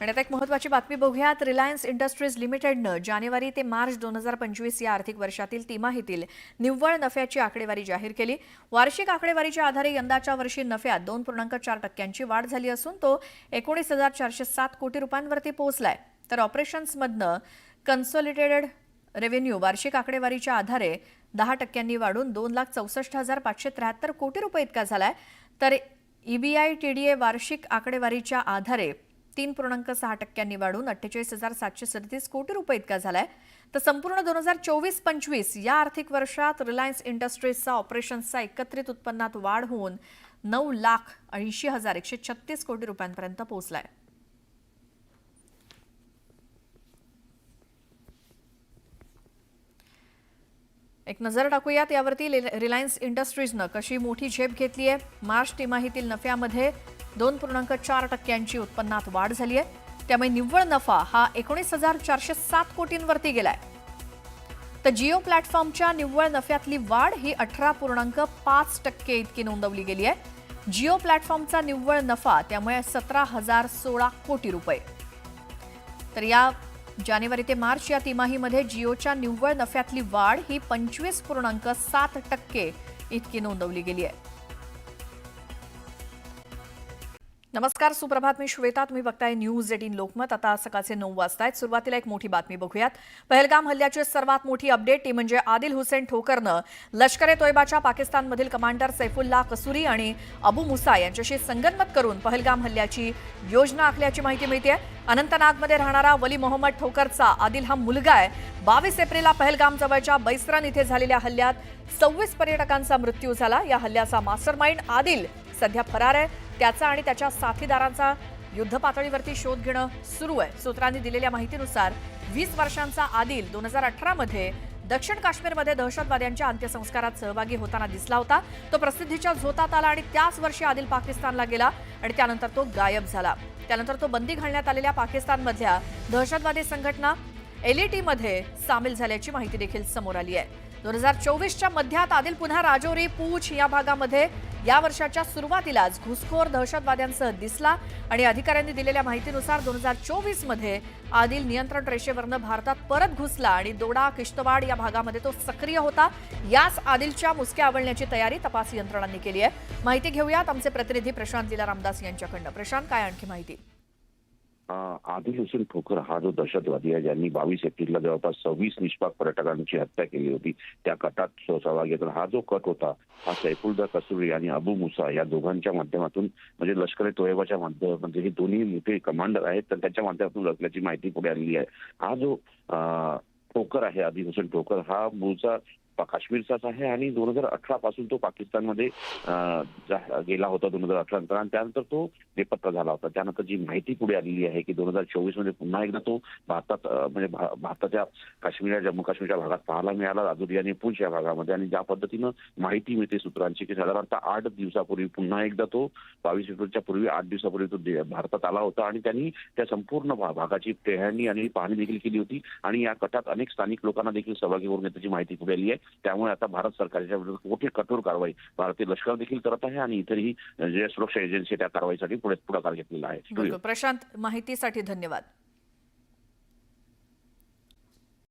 आणि आता एक महत्वाची बातमी बघूयात. रिलायन्स इंडस्ट्रीज लिमिटेडनं जानेवारी ते मार्च दोन हजार पंचवीस या आर्थिक वर्षातील तिमाहीतील निव्वळ नफ्याची आकडेवारी जाहीर केली. वार्षिक आकडेवारीच्या आधारे यंदाच्या वर्षी नफ्यात दोन पूर्णांक चार टक्क्यांची वाढ झाली असून तो एकोणीस हजार चारशे सात कोटी रुपयांवरती पोहोचलाय. तर ऑपरेशन्समधनं कन्सॉलिडेटेड रेव्हेन्यू वार्षिक आकडेवारीच्या आधारे दहा टक्क्यांनी वाढून दोन लाख चौसष्ट हजार पाचशे त्र्याहत्तर कोटी रुपये इतका झालाय. तर ईबीआय टीडीए वार्षिक आकडेवारीच्या आधारे तीन पूर्णांक सहा टक्क्यांनी वाढून अठ्ठेचाळीस हजार सातशे सदतीस कोटी रुपये इतका झालाय. तर संपूर्ण दोन हजार चोवीस पंचवीस या आर्थिक वर्षात रिलायन्स इंडस्ट्रीजचा ऑपरेशन्सचा एकत्रित उत्पन्नात वाढ होऊन नऊ लाख ऐंशी हजार एकशे छत्तीस कोटी रुपयांपर्यंत पोहोचलाय. एक नजर टाकूयात यावरती रिलायन्स इंडस्ट्रीजनं कशी मोठी झेप घेतली आहे मार्च तिमाहीतील नफ्यामध्ये दोन पूर्णांक चार टक्क्यांची उत्पन्नात वाढ झाली आहे. त्यामुळे निव्वळ नफा हा एकोणीस हजार चारशे सात कोटींवरती गेलाय. तर जिओ प्लॅटफॉर्मच्या निव्वळ नफ्यातली वाढ ही अठरा पूर्णांक पाच टक्के इतकी नोंदवली गेली आहे. जिओ प्लॅटफॉर्मचा निव्वळ नफा त्यामुळे सतरा हजार सोळा कोटी रुपये. तर या जानेवारी ते मार्च या तिमाहीमध्ये जिओच्या निव्वळ नफ्यातली वाढ ही पंचवीस पूर्णांक सात टक्के इतकी नोंदवली गेली आहे. नमस्कार सुप्रभात. मी श्वेता. तुम्ही बघताय न्यूज एटीन लोकमत. आता सकाळचे नऊ वाजता आहेत सुरुवातीला एक मोठी बातमी बघूयात. पहलगाम हल्ल्याची सर्वात मोठी अपडेट ती म्हणजे आदिल हुसेन ठोकरनं लष्कर ए तोयबाच्या पाकिस्तानमधील कमांडर सैफुल्ला कसुरी आणि अबू मुसा यांच्याशी संगनमत करून पहलगाम हल्ल्याची योजना आखल्याची माहिती मिळते अनंतनागमध्ये राहणारा वली मोहम्मद ठोकरचा आदिल हा मुलगा आहे. बावीस एप्रिलला पहलगाम जवळच्या बैसरन इथे झालेल्या हल्ल्यात सव्वीस पर्यटकांचा मृत्यू झाला. या हल्ल्याचा मास्टरमाइंड आदिल सध्या फरार आहे. त्याचा आणि त्याच्या साथीदारांचा युद्ध पातळीवरती शोध घेणं सुरू आहे. सूत्रांनी दिलेल्या माहितीनुसार वीस वर्षांचा आदिल दोन हजार अठरामध्ये दक्षिण काश्मीरमध्ये दहशतवाद्यांच्या अंत्यसंस्कारात सहभागी होताना दिसला होता. तो प्रसिद्धीच्या झोतात आला आणि त्याच वर्षी आदिल पाकिस्तानला गेला आणि त्यानंतर तो गायब झाला. त्यानंतर तो बंदी घालण्यात आलेल्या पाकिस्तानमधल्या दहशतवादी संघटना एलईटीमध्ये सामील झाल्याची माहिती देखील समोर आली आहे. दोन हजार चोवीसच्या मध्यात आदिल पुन्हा राजौरी पूछ या भागामध्ये या वर्षाच्या सुरुवातीलाच घुसखोर दहशतवाद्यांसह दिसला आणि अधिकाऱ्यांनी दिलेल्या माहितीनुसार दोन हजार चोवीसमध्ये आदिल नियंत्रण रेषेवरनं भारतात परत घुसला आणि दोडा किश्तवाड या भागामध्ये तो सक्रिय होता. याच आदिलच्या मुसक्या आवळण्याची तयारी तपास यंत्रणांनी केली आहे. माहिती घेऊयात आमचे प्रतिनिधी प्रशांत लीला रामदास यांच्याकडनं. प्रशांत काय आणखी माहिती? आदिल हुसेन ठोकर हा जो दहशतवादी आहे ज्यांनी बावीस एप्रिलला जवळपास सव्वीस निष्पाप पर्यटकांची हत्या केली होती त्या कटात सह- सहभागी हा जो कट होता हा सैफुलदा कसुरी आणि अबू मुसा या दोघांच्या माध्यमातून म्हणजे लष्कर ए तोयबाच्या माध्यम म्हणजे हे दोन्ही मोठे कमांडर आहेत तर त्याच्या माध्यमातून रचल्याची माहिती पुढे आलेली आहे. हा जो ठोकर आहे आदिल हुसेन ठोकर हा मूळचा काश्मीरचाच आहे आणि दोन हजार अठरा पासून तो पाकिस्तानमध्ये जा- गेला होता दोन हजार अठरा नंतर. आणि त्यानंतर तो बेपत्ता झाला होता. त्यानंतर जी माहिती पुढे आलेली आहे की दोन हजार चोवीसमध्ये पुन्हा एकदा तो भारतात म्हणजे भा- भारताच्या काश्मीर जम्मू काश्मीरच्या भागात पाहायला मिळाला. राजुरी आणि पूंछ या भागामध्ये. आणि ज्या पद्धतीनं माहिती मिळते सूत्रांची की साधारणतः आठ दिवसापूर्वी पुन्हा एकदा तो बावीस एप्रिलच्या पूर्वी आठ दिवसापूर्वी तो दे- भारतात आला होता. आणि त्यांनी त्या संपूर्ण भा- भागाची टेहळणी आणि पाहणी देखील केली होती. आणि या कटात अनेक स्थानिक लोकांना देखील सहभागी करून घेतल्याची माहिती पुढे आली आहे. त्यामुळे आता भारत सरकारच्या विरोधात मोठी कठोर कारवाई भारतीय लष्कर देखील करत आहे आणि इतरही जे सुरक्षा एजन्सी त्या कारवाईसाठी पुढे पुढाकार घेतलेला आहे. प्रशांत माहितीसाठी धन्यवाद.